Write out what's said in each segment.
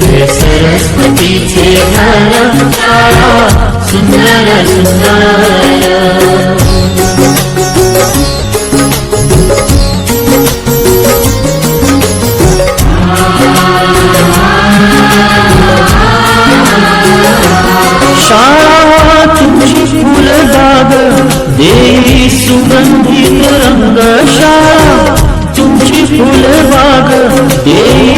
सरस्वतीचे घर शाळा सुंदर सुंदर शाळा तुमची फुलबाग देई सुगंधित रंग शाळा तुमची फुलबाग देई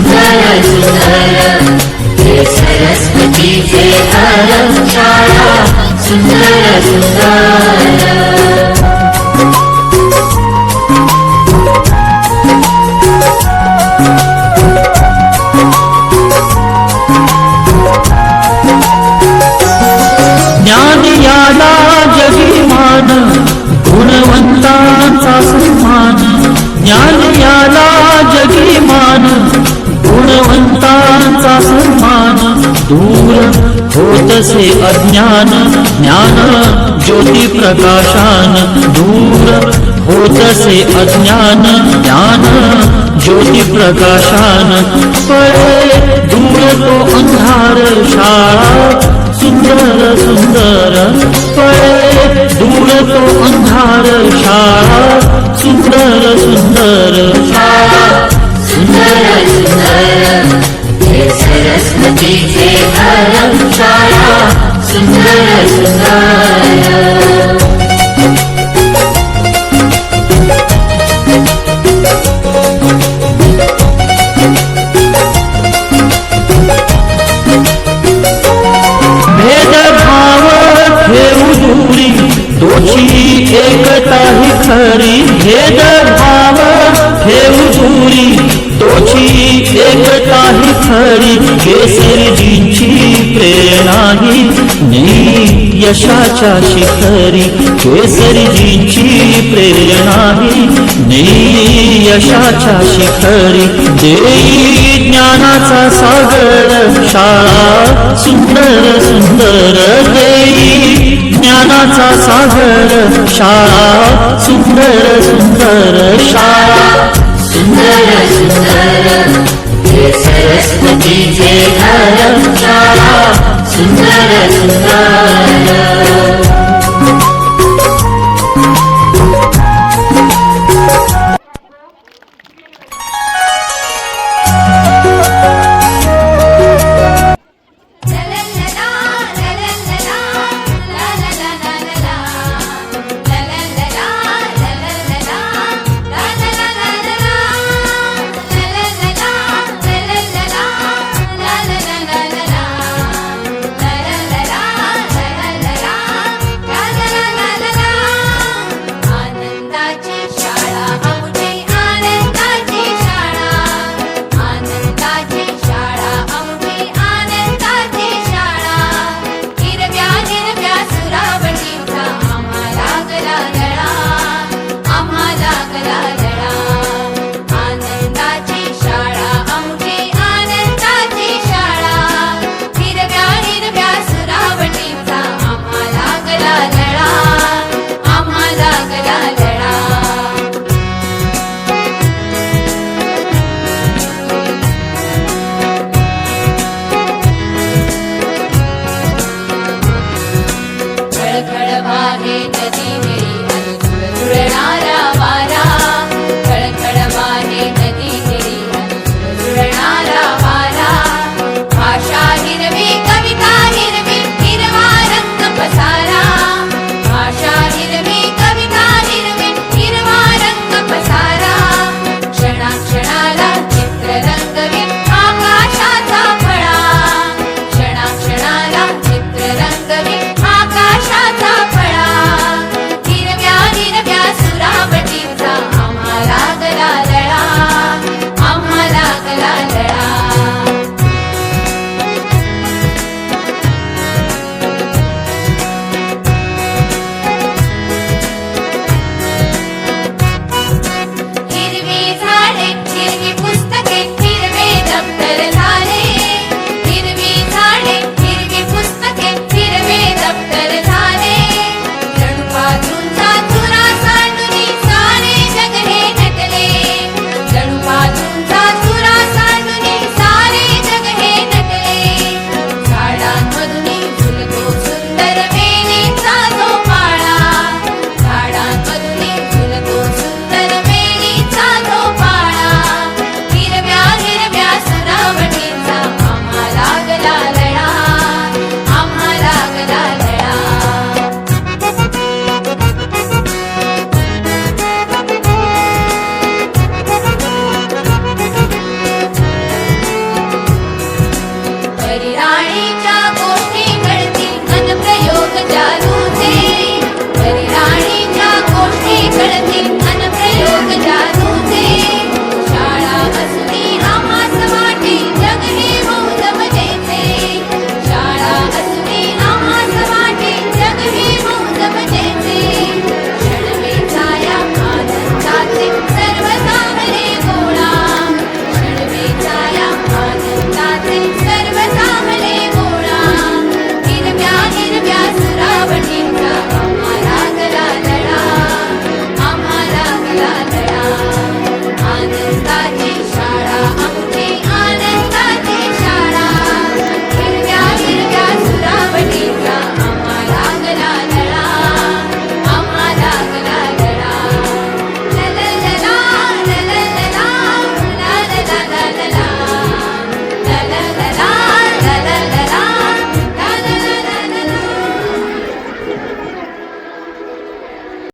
सुंदर सुंदर हे सरस्वतीचे घर दूर होतसे अज्ञान, ज्ञान, ज्योती प्रकाशान, दूर होतसे अज्ञान, ज्ञान, ज्योति प्रकाशान। पळे दूर तो अंधार शाळा सुंदर सुंदर। पळे दूर तो अंधार शाळा सुंदर सुंदर। शाळा सुंदर सुंदर। हे सरस्वतीचे घर शाळा सुंदर सुंदर तोची एकता ही खरी भेदभाव ठेवू दूरी तोची एकता ही यशाच्या शिखरी केसरीजींची प्रेरणा ही. नेई यशाच्या शिखरी देई ज्ञानाचा सागर शाळा सुंदर सुंदर देई. ज्ञानाचा सागर शाळा सुंदर सुंदर शाळा. सुंदर सुंदर सरस्वतीचे घर शाळा. సుందర సుందర